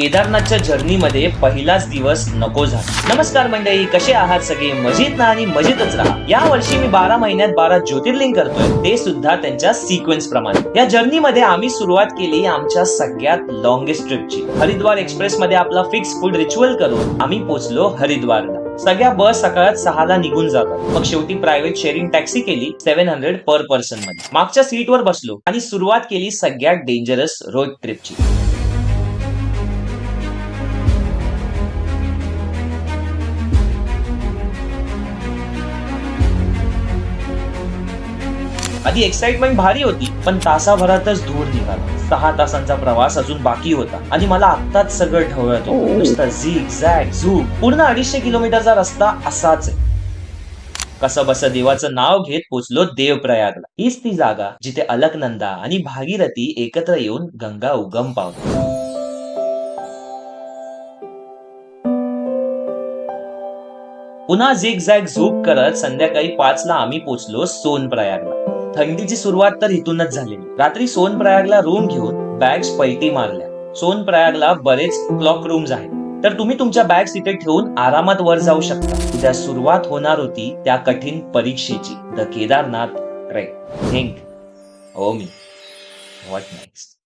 केदारनाथच्या जर्नीमध्ये पहिलाच दिवस नको झाला. नमस्कार मंडळी कसे आहात सगळे? मजेत ना आणि मजेतच राहा. या वर्षी मी बारा महिन्यात बारा ज्योतिर्लिंग करतोय. ते सुद्धा त्यांच्या सिक्वेन्स प्रमाणे. या जर्नीमध्ये आम्ही सुरुवात केली आमच्या सगळ्यात लॉंगेस्ट ट्रिपची हरिद्वार एक्सप्रेस मध्ये आपला फिक्स फूड रिच्युअल करून आम्ही पोहोचलो हरिद्वारला. सगळ्या बस सकाळात सहाला निघून जातात. मग शेवटी प्रायव्हेट शेअरिंग टॅक्सी केली सेव्हन हंड्रेड पर पर्सनमध्ये. मागच्या सीटवर बसलो आणि सुरुवात केली सगळ्यात डेंजरस रोड ट्रिपची आधी एक्साइटमेंट भारी होती पण तासाभरातच धूर निघाला. सहा तासांचा प्रवास अजून बाकी होता. आणि मला आत्ताच सगळं ढवळत होतं नुसतं झिग झॅग झू पूर्ण अडीचशे किलोमीटरचा रस्ता असाच आहे. कसं बस देवाचं नाव घेत पोचलो देवप्रयागला. हीच ती जागा जिथे अलकनंदा आणि भागीरथी एकत्र येऊन गंगा उगम पावली पुन्हा झिग झॅग झूक करत संध्याकाळी पाचला आम्ही पोचलो सोनप्रयागला. थंडीची सुरुवात तर इथूनच झाली. रात्री सोनप्रयागला रूम घेऊन बॅग्स पैटी मारल्या. सोनप्रयागला बरेच क्लॉक रूम्स आहेत. तर तुम्ही तुमच्या बॅग्स तिथे ठेवून आरामात वर जाऊ शकता. उद्या सुरुवात होणार होती त्या कठीण परीक्षेची. द केदारनाथ ट्रेक थिंक ओ मी व्हॉट नेक्स्ट